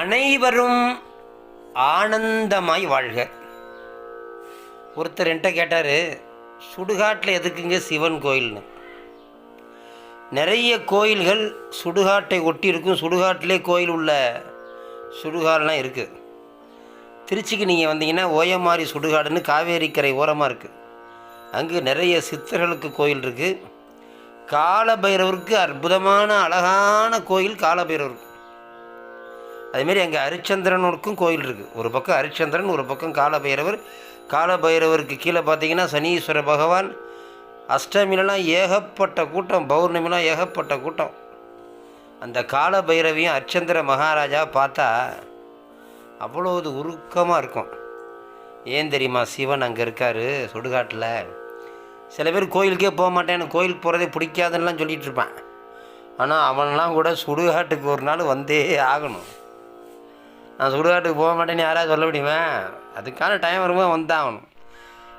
அனைவரும் ஆனந்தமாய் வாழ்க. ஒருத்தர் என்கிட்ட கேட்டார் சுடுகாட்டில் எதுக்குங்க சிவன் கோயில்னு. நிறைய கோயில்கள் சுடுகாட்டை ஒட்டி இருக்கும். சுடுகாட்டிலே கோயில் உள்ள சுடுகாடெலாம் இருக்குது திருச்சிக்கு நீங்கள் வந்தீங்கன்னா ஓயமாரி சுடுகாடுன்னு காவேரிக்கரை ஓரமாக இருக்குது அங்கே நிறைய சித்தர்களுக்கு கோயில் இருக்குது காலபைரவருக்கு அற்புதமான அழகான கோயில் காலபைரவருக்கு. அதேமாரி அங்கே ஹரிச்சந்திரனுக்கும் கோயில் இருக்குது ஒரு பக்கம் ஹரிச்சந்திரன் ஒரு பக்கம் காலபைரவர். காலபைரவருக்கு கீழே பார்த்தீங்கன்னா சனீஸ்வர பகவான். அஷ்டமிலலாம் ஏகப்பட்ட கூட்டம் பௌர்ணமிலாம் ஏகப்பட்ட கூட்டம். அந்த காலபைரவியும் அர்ச்சந்திர மகாராஜா பார்த்தா அவ்வளோது உருக்கமாக இருக்கும். ஏன் தெரியுமா? சிவன் அங்கே இருக்கார் சுடுகாட்டில். சில பேர் கோயிலுக்கே போக மாட்டேன் கோயிலுக்கு போகிறதே பிடிக்காதுன்னெலாம் சொல்லிகிட்ருப்பேன் ஆனால் அவன்லாம் கூட சுடுகாட்டுக்கு ஒரு நாள் வந்தே ஆகணும். நான் சுடுகாட்டுக்கு போக மாட்டேன்னு யாராவது சொல்ல முடியுமா? அதுக்கான டைம் வரும்போது வந்தாகணும்.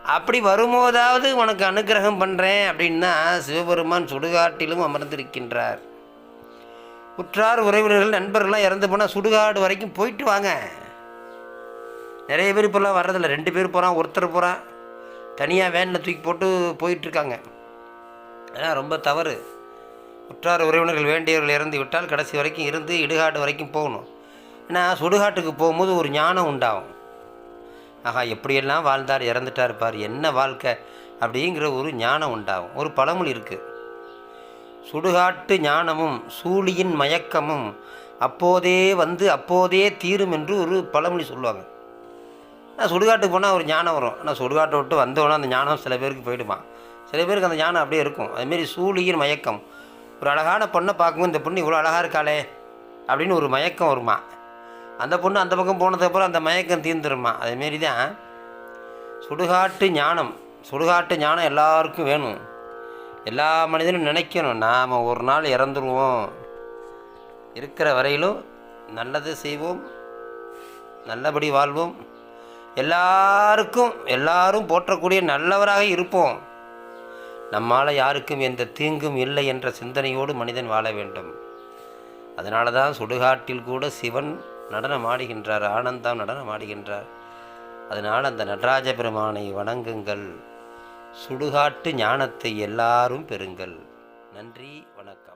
அப்படி வரும்போதாவது உனக்கு அனுக்கிரகம் பண்ணுறேன் அப்படின்னா சிவபெருமான் சுடுகாட்டிலும் அமர்ந்திருக்கின்றார். உற்றார் உறவினர்கள் நண்பர்கள்லாம் இறந்து போனால் சுடுகாடு வரைக்கும் போயிட்டு வாங்க. நிறைய பேர் இப்போல்லாம் வர்றதில்ல. ரெண்டு பேர் போகிறான் ஒருத்தர் போகிறான் தனியாக வேனில் தூக்கி போட்டு போயிட்டுருக்காங்க அதெல்லாம் ரொம்ப தவறு. உற்றார் உறவினர்கள் வேண்டியவர்கள் இறந்து விட்டால் கடைசி வரைக்கும் இருந்து இடுகாடு வரைக்கும் போகணும். ஏன்னா சுடுகாட்டுக்கு போகும்போது ஒரு ஞானம் உண்டாகும். ஆஹா எப்படியெல்லாம் வாழ்ந்தார் இறந்துட்டார் இருப்பார் என்ன வாழ்க்கை அப்படிங்கிற ஒரு ஞானம் உண்டாகும். ஒரு பழமொழி இருக்குது சுடுகாட்டு ஞானமும் சூழியின் மயக்கமும் அப்போதே வந்து அப்போதே தீரும் என்று ஒரு பழமொழி சொல்லுவாங்க. நான் சுடுகாட்டுக்கு போனால் ஒரு ஞானம் வரும். ஆனால் சுடுகாட்டை விட்டு வந்தோடனே அந்த ஞானம் சில பேருக்கு போயிடுமா? சில பேருக்கு அந்த ஞானம் அப்படியே இருக்கும். அதுமாரி சூழியின் மயக்கம். ஒரு அழகான பொண்ணை பார்க்கும்போது இந்த பொண்ணு இவ்வளோ அழகாக இருக்காளே அப்படின்னு ஒரு மயக்கம் வருமா? அந்த பொண்ணு அந்த பக்கம் போனதுக்கப்புறம் அந்த மயக்கம் தீர்ந்துருமா? அதேமாரி தான் சுடுகாட்டு ஞானம். சுடுகாட்டு ஞானம் எல்லாருக்கும் வேணும். எல்லா மனிதனும் நினைக்கணும் நாம் ஒரு நாள் இறந்துருவோம். இருக்கிற வரையிலும் நல்லது செய்வோம். நல்லபடி வாழ்வோம். எல்லாருக்கும் எல்லாரும் போற்றக்கூடிய நல்லவராக இருப்போம். நம்மால் யாருக்கும் எந்த தீங்கும் இல்லை என்ற சிந்தனையோடு மனிதன் வாழ வேண்டும். அதனால தான் சுடுகாட்டில் கூட சிவன் நடனம் ஆடுகின்றார் ஆனந்தம் நடனம் ஆடுகின்றார் அதனால் அந்த நடராஜ பெருமானை வணங்குங்கள். சுடுகாட்டு ஞானத்தை எல்லாரும் பெறுங்கள். நன்றி வணக்கம்.